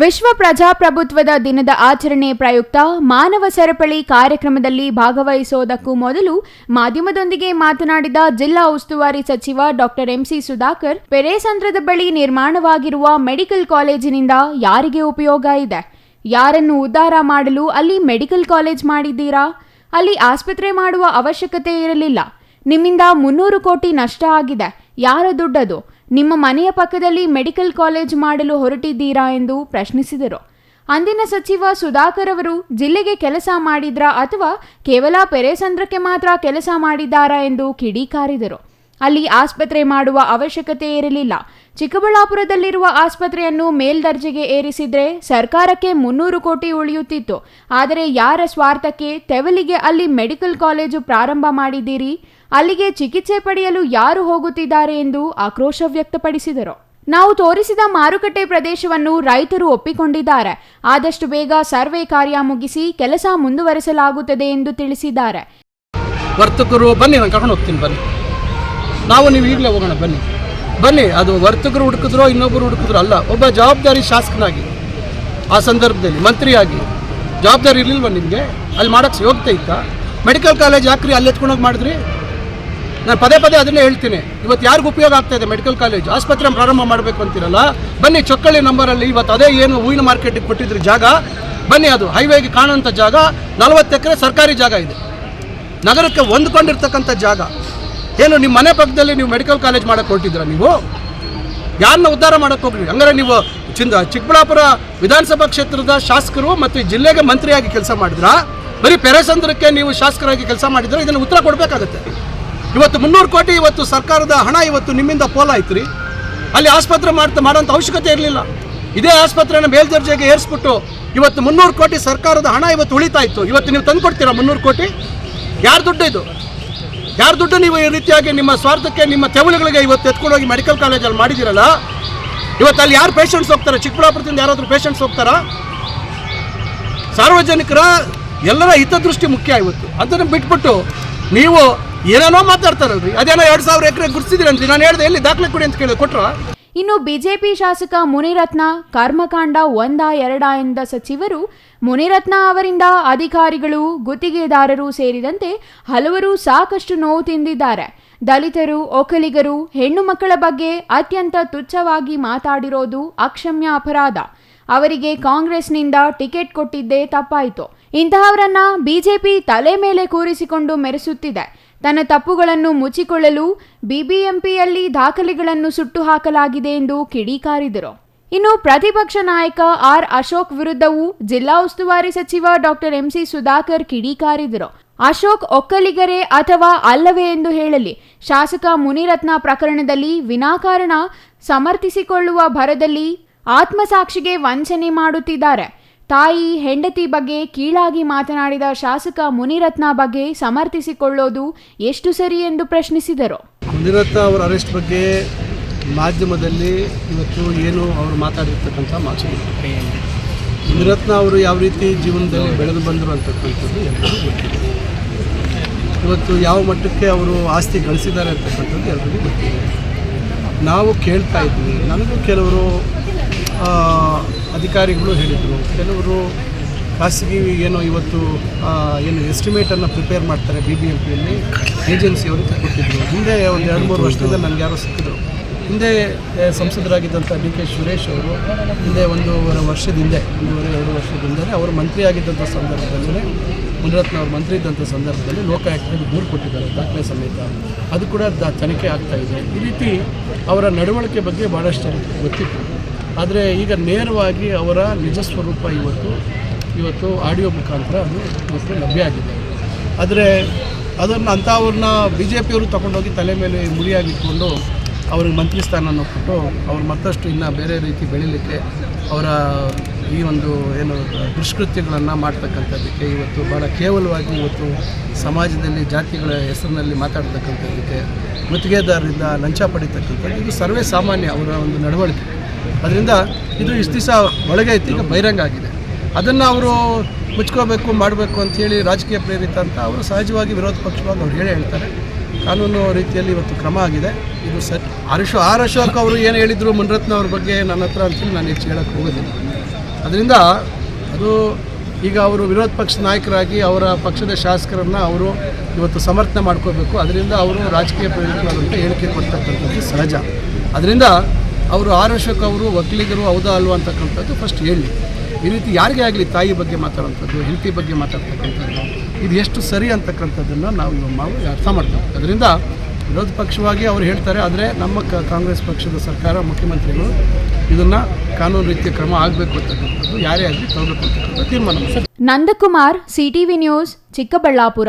ವಿಶ್ವ ಪ್ರಜಾಪ್ರಭುತ್ವದ ದಿನದ ಆಚರಣೆ ಪ್ರಯುಕ್ತ ಮಾನವ ಸರಪಳಿ ಕಾರ್ಯಕ್ರಮದಲ್ಲಿ ಭಾಗವಹಿಸೋದಕ್ಕೂ ಮೊದಲು ಮಾಧ್ಯಮದೊಂದಿಗೆ ಮಾತನಾಡಿದ ಜಿಲ್ಲಾ ಉಸ್ತುವಾರಿ ಸಚಿವ ಡಾಕ್ಟರ್ ಎಂಸಿ ಸುಧಾಕರ್, ಪೆರೇಸಂದ್ರದ ಬಳಿ ನಿರ್ಮಾಣವಾಗಿರುವ ಮೆಡಿಕಲ್ ಕಾಲೇಜಿನಿಂದ ಯಾರಿಗೆ ಉಪಯೋಗ ಇದೆ? ಯಾರನ್ನು ಉದ್ಧಾರ ಮಾಡಲು ಅಲ್ಲಿ ಮೆಡಿಕಲ್ ಕಾಲೇಜ್ ಮಾಡಿದ್ದೀರಾ? ಅಲ್ಲಿ ಆಸ್ಪತ್ರೆ ಮಾಡುವ ಅವಶ್ಯಕತೆ ಇರಲಿಲ್ಲ. ನಿಮ್ಮಿಂದ ಮುನ್ನೂರು ಕೋಟಿ ನಷ್ಟ ಆಗಿದೆ. ಯಾರ ದುಡ್ಡದು? ನಿಮ್ಮ ಮನೆಯ ಪಕ್ಕದಲ್ಲಿ ಮೆಡಿಕಲ್ ಕಾಲೇಜ್ ಮಾಡಲು ಹೊರಟಿದ್ದೀರಾ ಎಂದು ಪ್ರಶ್ನಿಸಿದರು. ಅಂದಿನ ಸಚಿವ ಸುಧಾಕರ್ ಅವರು ಜಿಲ್ಲೆಗೆ ಕೆಲಸ ಮಾಡಿದ್ರಾ ಅಥವಾ ಕೇವಲ ಪೆರೆಸಂದ್ರಕ್ಕೆ ಮಾತ್ರ ಕೆಲಸ ಮಾಡಿದ್ದಾರಾ ಎಂದು ಕಿಡಿಕಾರಿದರು. ಅಲ್ಲಿ ಆಸ್ಪತ್ರೆ ಮಾಡುವ ಅವಶ್ಯಕತೆ ಇರಲಿಲ್ಲ. ಚಿಕ್ಕಬಳ್ಳಾಪುರದಲ್ಲಿರುವ ಆಸ್ಪತ್ರೆಯನ್ನು ಮೇಲ್ದರ್ಜೆಗೆ ಏರಿಸಿದ್ರೆ ಸರ್ಕಾರಕ್ಕೆ ಮುನ್ನೂರು ಕೋಟಿ ಉಳಿಯುತ್ತಿತ್ತು. ಆದರೆ ಯಾರ ಸ್ವಾರ್ಥಕ್ಕೆ ತೆವಲಿಗೆ ಅಲ್ಲಿ ಮೆಡಿಕಲ್ ಕಾಲೇಜು ಪ್ರಾರಂಭ ಮಾಡಿದ್ದೀರಿ? ಅಲ್ಲಿಗೆ ಚಿಕಿತ್ಸೆ ಪಡೆಯಲು ಯಾರು ಹೋಗುತ್ತಿದ್ದಾರೆ ಎಂದು ಆಕ್ರೋಶ ವ್ಯಕ್ತಪಡಿಸಿದರು. ನಾವು ತೋರಿಸಿದ ಮಾರುಕಟ್ಟೆ ಪ್ರದೇಶವನ್ನು ರೈತರು ಒಪ್ಪಿಕೊಂಡಿದ್ದಾರೆ. ಆದಷ್ಟು ಬೇಗ ಸರ್ವೆ ಕಾರ್ಯ ಮುಗಿಸಿ ಕೆಲಸ ಮುಂದುವರೆಸಲಾಗುತ್ತದೆ ಎಂದು ತಿಳಿಸಿದ್ದಾರೆ. ವರ್ತಕರು ಬನ್ನಿ, ನಾನು ಕರ್ಕೊಂಡು ಬನ್ನಿ. ನಾವು ನೀವು ಈಗಲೇ ಹೋಗೋಣ, ಬನ್ನಿ. ಬನ್ನಿ, ಅದು ವರ್ತಕರು ಹುಡುಕಿದ್ರೋ ಇನ್ನೊಬ್ಬರು ಹುಡುಕಿದ್ರು ಅಲ್ಲ, ಒಬ್ಬ ಜವಾಬ್ದಾರಿ ಶಾಸಕನಾಗಿ, ಆ ಸಂದರ್ಭದಲ್ಲಿ, ಮಂತ್ರಿಯಾಗಿ. ಜವಾಬ್ದಾರಿ ಇರಲಿಲ್ವ ನಿಮಗೆ? ಅಲ್ಲಿ ಮಾಡೋಕ್ಕೆ ಯೋಗ್ಯತೆ ಇತ್ತಾ? ಮೆಡಿಕಲ್ ಕಾಲೇಜ್ ಯಾಕ್ರಿ ಅಲ್ಲಿ ಎತ್ಕೊಂಡೋಗಿ ಮಾಡಿದ್ರಿ? ನಾನು ಪದೇ ಪದೇ ಅದನ್ನೇ ಹೇಳ್ತೀನಿ. ಇವತ್ತು ಯಾರಿಗೂ ಉಪಯೋಗ ಆಗ್ತಾ ಇದೆ ಮೆಡಿಕಲ್ ಕಾಲೇಜ್ ಆಸ್ಪತ್ರೆ ಪ್ರಾರಂಭ ಮಾಡಬೇಕು ಅಂತಿರಲ್ಲ? ಬನ್ನಿ, ಚೊಕ್ಕಳ್ಳಿ ನಂಬರಲ್ಲಿ ಇವತ್ತು ಅದೇ ಏನು ಹೂವಿನ ಮಾರ್ಕೆಟಿಗೆ ಕೊಟ್ಟಿದ್ರು ಜಾಗ? ಬನ್ನಿ, ಅದು ಹೈವೇಗೆ ಕಾಣುವಂಥ ಜಾಗ. ನಲವತ್ತು ಎಕರೆ ಸರ್ಕಾರಿ ಜಾಗ ಇದೆ. ನಗರಕ್ಕೆ ಹೊಂದ್ಕೊಂಡಿರ್ತಕ್ಕಂಥ ಜಾಗ. ಏನು ನಿಮ್ಮ ಮನೆ ಪಕ್ಕದಲ್ಲಿ ನೀವು ಮೆಡಿಕಲ್ ಕಾಲೇಜ್ ಮಾಡಕ್ಕೆ ಹೊರಟಿದ್ರ ನೀವು? ಯಾರನ್ನ ಉದ್ಧಾರ ಮಾಡಕ್ಕೆ ಹೋಗ್ರಿ? ಹಂಗಾರೆ ನೀವು ಚಿಂದ, ಚಿಕ್ಕಬಳ್ಳಾಪುರ ವಿಧಾನಸಭಾ ಕ್ಷೇತ್ರದ ಶಾಸಕರು ಮತ್ತು ಜಿಲ್ಲೆಗೆ ಮಂತ್ರಿಯಾಗಿ ಕೆಲಸ ಮಾಡಿದ್ರಾ? ಬರೀ ಪೆರೆಸಂದ್ರಕ್ಕೆ ನೀವು ಶಾಸಕರಾಗಿ ಕೆಲಸ ಮಾಡಿದ್ರೆ? ಇದನ್ನು ಉತ್ತರ ಕೊಡಬೇಕಾಗತ್ತೆ. ಇವತ್ತು ಮುನ್ನೂರು ಕೋಟಿ ಇವತ್ತು ಸರ್ಕಾರದ ಹಣ ಇವತ್ತು ನಿಮ್ಮಿಂದ ಪೋಲಾಯ್ತು ರೀ ಅಲ್ಲಿ ಆಸ್ಪತ್ರೆ ಮಾಡ್ತಾ, ಮಾಡೋಂಥ ಅವಶ್ಯಕತೆ ಇರಲಿಲ್ಲ. ಇದೇ ಆಸ್ಪತ್ರೆನ ಮೇಲ್ದರ್ಜೆಗೆ ಏರಿಸ್ಬಿಟ್ಟು ಇವತ್ತು ಮುನ್ನೂರು ಕೋಟಿ ಸರ್ಕಾರದ ಹಣ ಇವತ್ತು ಉಳಿತಾಯಿತ್ತು ಇವತ್ತು ನೀವು ತಂದುಕೊಡ್ತೀರಾ ಮುನ್ನೂರು ಕೋಟಿ? ಯಾರು ದುಡ್ಡು ಇದು? ಯಾರ ದುಡ್ಡು ನೀವು ಈ ರೀತಿಯಾಗಿ ನಿಮ್ಮ ಸ್ವಾರ್ಥಕ್ಕೆ, ನಿಮ್ಮ ತೆವಳುಗಳಿಗೆ ಇವತ್ತು ಎತ್ಕೊಂಡೋಗಿ ಮೆಡಿಕಲ್ ಕಾಲೇಜಲ್ಲಿ ಮಾಡಿದಿರಲ್ಲ ಇವತ್ತು ಅಲ್ಲಿ ಯಾರು ಪೇಷಂಟ್ಸ್ ಹೋಗ್ತಾರೆ? ಚಿಕ್ಕಬಳ್ಳಾಪುರದಿಂದ ಯಾರಾದರೂ ಪೇಷಂಟ್ಸ್ ಹೋಗ್ತಾರಾ? ಸಾರ್ವಜನಿಕರ ಎಲ್ಲರ ಹಿತದೃಷ್ಟಿ ಮುಖ್ಯ ಇವತ್ತು. ಅದನ್ನು ಬಿಟ್ಬಿಟ್ಟು ನೀವು ಏನೇನೋ ಮಾತಾಡ್ತಾರಲ್ರಿ. ಅದೇನೋ ಎರಡು ಸಾವಿರ ಎಕರೆ ಗುರ್ಸಿದಿರಂತ್ರಿ ನಾನು ಹೇಳಿದೆ, ಎಲ್ಲಿ ದಾಖಲೆ ಕೊಡಿ ಅಂತ ಕೇಳಿ ಕೊಟ್ರ? ಇನ್ನು ಬಿಜೆಪಿ ಶಾಸಕ ಮುನಿರತ್ನ, ಕರ್ಮಕಾಂಡ ಒಂದ ಎರಡ ಎಂದ ಸಚಿವರು ಮುನಿರತ್ನ ಅವರಿಂದ ಅಧಿಕಾರಿಗಳು, ಗುತ್ತಿಗೆದಾರರು ಸೇರಿದಂತೆ ಹಲವರು ಸಾಕಷ್ಟು ನೋವು ತಿಂದಿದ್ದಾರೆ. ದಲಿತರು, ಒಕ್ಕಲಿಗರು, ಹೆಣ್ಣು ಮಕ್ಕಳ ಬಗ್ಗೆ ಅತ್ಯಂತ ತುಚ್ಛವಾಗಿ ಮಾತಾಡಿರೋದು ಅಕ್ಷಮ್ಯ ಅಪರಾಧ. ಅವರಿಗೆ ಕಾಂಗ್ರೆಸ್ನಿಂದ ಟಿಕೆಟ್ ಕೊಟ್ಟಿದ್ದೇ ತಪ್ಪಾಯಿತು. ಇಂತಹವರನ್ನ ಬಿಜೆಪಿ ತಲೆ ಮೇಲೆ ಕೂರಿಸಿಕೊಂಡು ಮೆರೆಸುತ್ತಿದೆ. ತನ್ನ ತಪ್ಪುಗಳನ್ನು ಮುಚ್ಚಿಕೊಳ್ಳಲು ಬಿಬಿಎಂಪಿಯಲ್ಲಿ ದಾಖಲೆಗಳನ್ನು ಸುಟ್ಟು ಹಾಕಲಾಗಿದೆ ಎಂದು ಕಿಡಿಕಾರಿದರು. ಇನ್ನು ಪ್ರತಿಪಕ್ಷ ನಾಯಕ ಆರ್ ಅಶೋಕ್ ವಿರುದ್ಧವೂ ಜಿಲ್ಲಾ ಉಸ್ತುವಾರಿ ಸಚಿವ ಡಾಕ್ಟರ್ ಎಂಸಿ ಸುಧಾಕರ್ ಕಿಡಿಕಾರಿದರು. ಅಶೋಕ್ ಒಕ್ಕಲಿಗರೇ ಅಥವಾ ಅಲ್ಲವೇ ಎಂದು ಹೇಳಲಿ. ಶಾಸಕ ಮುನಿರತ್ನ ಪ್ರಕರಣದಲ್ಲಿ ವಿನಾಕಾರಣ ಸಮರ್ಥಿಸಿಕೊಳ್ಳುವ ಭರದಲ್ಲಿ ಆತ್ಮಸಾಕ್ಷಿಗೆ ವಂಚನೆ ಮಾಡುತ್ತಿದ್ದಾರೆ. ತಾಯಿ, ಹೆಂಡತಿ ಬಗ್ಗೆ ಕೀಳಾಗಿ ಮಾತನಾಡಿದ ಶಾಸಕ ಮುನಿರತ್ನ ಬಗ್ಗೆ ಸಮರ್ಥಿಸಿಕೊಳ್ಳೋದು ಎಷ್ಟು ಸರಿ ಎಂದು ಪ್ರಶ್ನಿಸಿದರು. ಮುನಿರತ್ನ ಅವರ ಅರೆಸ್ಟ್ ಬಗ್ಗೆ ಮಾಧ್ಯಮದಲ್ಲಿ ಇವತ್ತು ಏನು ಅವರು ಮಾತಾಡಿರ್ತಕ್ಕಂಥ ಮಾತು ಮುನಿರತ್ನ ಅವರು ಯಾವ ರೀತಿ ಜೀವನದಲ್ಲಿ ಬೆಳೆದು ಬಂದರು ಅಂತಕ್ಕಂಥದ್ದು ಎಲ್ಲರಿಗೂ ಗೊತ್ತಿದೆ. ಇವತ್ತು ಯಾವ ಮಟ್ಟಕ್ಕೆ ಅವರು ಆಸ್ತಿ ಗಳಿಸಿದ್ದಾರೆ ಅಂತಕ್ಕಂಥದ್ದು ಎಲ್ಲರಿಗೂ ಗೊತ್ತಿದೆ. ನಾವು ಕೇಳ್ತಾ ಇದ್ವಿ. ನನಗೂ ಕೆಲವರು ಅಧಿಕಾರಿಗಳು ಹೇಳಿದರು. ಕೆಲವರು ಖಾಸಗಿ ಏನೋ ಇವತ್ತು ಏನು ಎಸ್ಟಿಮೇಟನ್ನು ಪ್ರಿಪೇರ್ ಮಾಡ್ತಾರೆ ಬಿ ಬಿ ಎಂ ಪಿಯಲ್ಲಿ ಏಜೆನ್ಸಿಯವರು ಕೊಟ್ಟಿದ್ದರು ಹಿಂದೆ ಒಂದು ಎರಡು ಮೂರು ವರ್ಷದಿಂದ ನನಗೆ ಯಾರೋ ಸಿಕ್ಕಿದ್ರು. ಹಿಂದೆ ಸಂಸದರಾಗಿದ್ದಂಥ ಡಿ ಕೆ ಸುರೇಶ್ ಅವರು ಹಿಂದೆ ಒಂದೂವರೆ ವರ್ಷದ ಹಿಂದೆ ಒಂದೂವರೆ, ಎರಡು ವರ್ಷದ ಹಿಂದೆ ಅವರು ಮಂತ್ರಿಯಾಗಿದ್ದಂಥ ಸಂದರ್ಭದಲ್ಲೇ ಮುನಿರತ್ನ ಅವರು ಮಂತ್ರಿ ಇದ್ದಂಥ ಸಂದರ್ಭದಲ್ಲಿ ಲೋಕಾಯುಕ್ತರಿಗೆ ದೂರು ಕೊಟ್ಟಿದ್ದಾರೆ ದಾಖಲೆ ಸಮೇತ. ಅದು ಕೂಡ ದ, ತನಿಖೆ ಆಗ್ತಾ ಇದೆ. ಈ ರೀತಿ ಅವರ ನಡವಳಿಕೆ ಬಗ್ಗೆ ಭಾಳಷ್ಟು ಗೊತ್ತಿತ್ತು. ಆದರೆ ಈಗ ನೇರವಾಗಿ ಅವರ ನಿಜ ಸ್ವರೂಪ ಇವತ್ತು ಇವತ್ತು ಆಡಿಯೋ ಮುಖಾಂತರ ಅದು ಇವತ್ತು ಲಭ್ಯ ಆಗಿದೆ. ಆದರೆ ಅದನ್ನು ಅಂಥವ್ರನ್ನ ಬಿ ಜೆ ಪಿಯವರು ತಗೊಂಡೋಗಿ ತಲೆ ಮೇಲೆ ಮುಡಿಯಾಗಿಟ್ಕೊಂಡು ಅವ್ರಿಗೆ ಮಂತ್ರಿ ಸ್ಥಾನನ ಕೊಟ್ಟು ಅವ್ರು ಮತ್ತಷ್ಟು ಇನ್ನು ಬೇರೆ ರೀತಿ ಬೆಳೀಲಿಕ್ಕೆ ಅವರ ಈ ಒಂದು ಏನು ದುಷ್ಕೃತ್ಯಗಳನ್ನು ಮಾಡ್ತಕ್ಕಂಥದ್ದಕ್ಕೆ ಇವತ್ತು ಭಾಳ ಕೇವಲವಾಗಿ ಇವತ್ತು ಸಮಾಜದಲ್ಲಿ ಜಾತಿಗಳ ಹೆಸರಿನಲ್ಲಿ ಮಾತಾಡ್ತಕ್ಕಂಥದ್ದಕ್ಕೆ ಗುತ್ತಿಗೆದಾರರಿಂದ ಲಂಚ ಪಡಿತಕ್ಕಂಥದ್ದು, ಇದು ಸರ್ವೇ ಸಾಮಾನ್ಯ ಅವರ ಒಂದು ನಡವಳಿಕೆ. ಅದರಿಂದ ಇದು ಇಷ್ಟು ದಿವಸ ಒಳಗೆ ಐತಿ ಈಗ ಬಹಿರಂಗ ಆಗಿದೆ. ಅದನ್ನು ಅವರು ಮುಚ್ಕೋಬೇಕು, ಮಾಡಬೇಕು ಅಂಥೇಳಿ ರಾಜಕೀಯ ಪ್ರೇರಿತ ಅಂತ ಅವರು ಸಹಜವಾಗಿ ವಿರೋಧ ಪಕ್ಷವಾಗಿ ಅವ್ರು ಹೇಳಿ ಹೇಳ್ತಾರೆ. ಕಾನೂನು ರೀತಿಯಲ್ಲಿ ಇವತ್ತು ಕ್ರಮ ಆಗಿದೆ. ಇದು ಸರಿ. ಅಶೋ ಆರ್ ಅಶೋಕ್ ಅವರು ಏನು ಹೇಳಿದರು ಮುನ್ರತ್ನ ಅವ್ರ ಬಗ್ಗೆ ನನ್ನ ಹತ್ರ ಅಂತೇಳಿ ನಾನು ಹೆಚ್ಚು ಹೇಳಕ್ಕೆ ಹೋಗೋದಿಲ್ಲ. ಅದರಿಂದ ಅದು ಈಗ ಅವರು ವಿರೋಧ ಪಕ್ಷದ ನಾಯಕರಾಗಿ ಅವರ ಪಕ್ಷದ ಶಾಸಕರನ್ನು ಅವರು ಇವತ್ತು ಸಮರ್ಥನೆ ಮಾಡ್ಕೋಬೇಕು. ಅದರಿಂದ ಅವರು ರಾಜಕೀಯ ಪ್ರೇರಿತವಾದಂಥ ಹೇಳಿಕೆ ಕೊಡ್ತಕ್ಕಂಥದ್ದು ಸಹಜ. ಅದರಿಂದ ಅವರು ಆರ್ ಅಶೋಕ್ ಅವರು ವಕೀಲಿಗರು ಹೌದಾ ಅಲ್ವಾ ಅಂತಕ್ಕಂಥದ್ದು ಫಸ್ಟ್ ಹೇಳಿ. ಈ ರೀತಿ ಯಾರಿಗೇ ಆಗಲಿ ತಾಯಿ ಬಗ್ಗೆ ಮಾತಾಡೋಂಥದ್ದು ಹೆಂಡತಿ ಬಗ್ಗೆ ಮಾತಾಡ್ತಕ್ಕಂಥದ್ದು, ಇದು ಎಷ್ಟು ಸರಿ ಅಂತಕ್ಕಂಥದ್ದನ್ನು ನಾವು ನಾವು ಅರ್ಥ ಮಾಡ್ತೇವೆ ಅದರಿಂದ ವಿರೋಧ ಪಕ್ಷವಾಗಿ ಅವರು ಹೇಳ್ತಾರೆ, ಆದರೆ ನಮ್ಮ ಕಾಂಗ್ರೆಸ್ ಪಕ್ಷದ ಸರ್ಕಾರ, ಮುಖ್ಯಮಂತ್ರಿಗಳು ಇದನ್ನು ಕಾನೂನು ರೀತಿಯ ಕ್ರಮ ಆಗಬೇಕು ಅಂತಕ್ಕಂಥದ್ದು ಯಾರೇ ಆಗಲಿ ತಗೋಬೇಕು ಅಂತಕ್ಕಂಥ ತೀರ್ಮಾನ. Nandakumar, CTV news, Chikkaballapur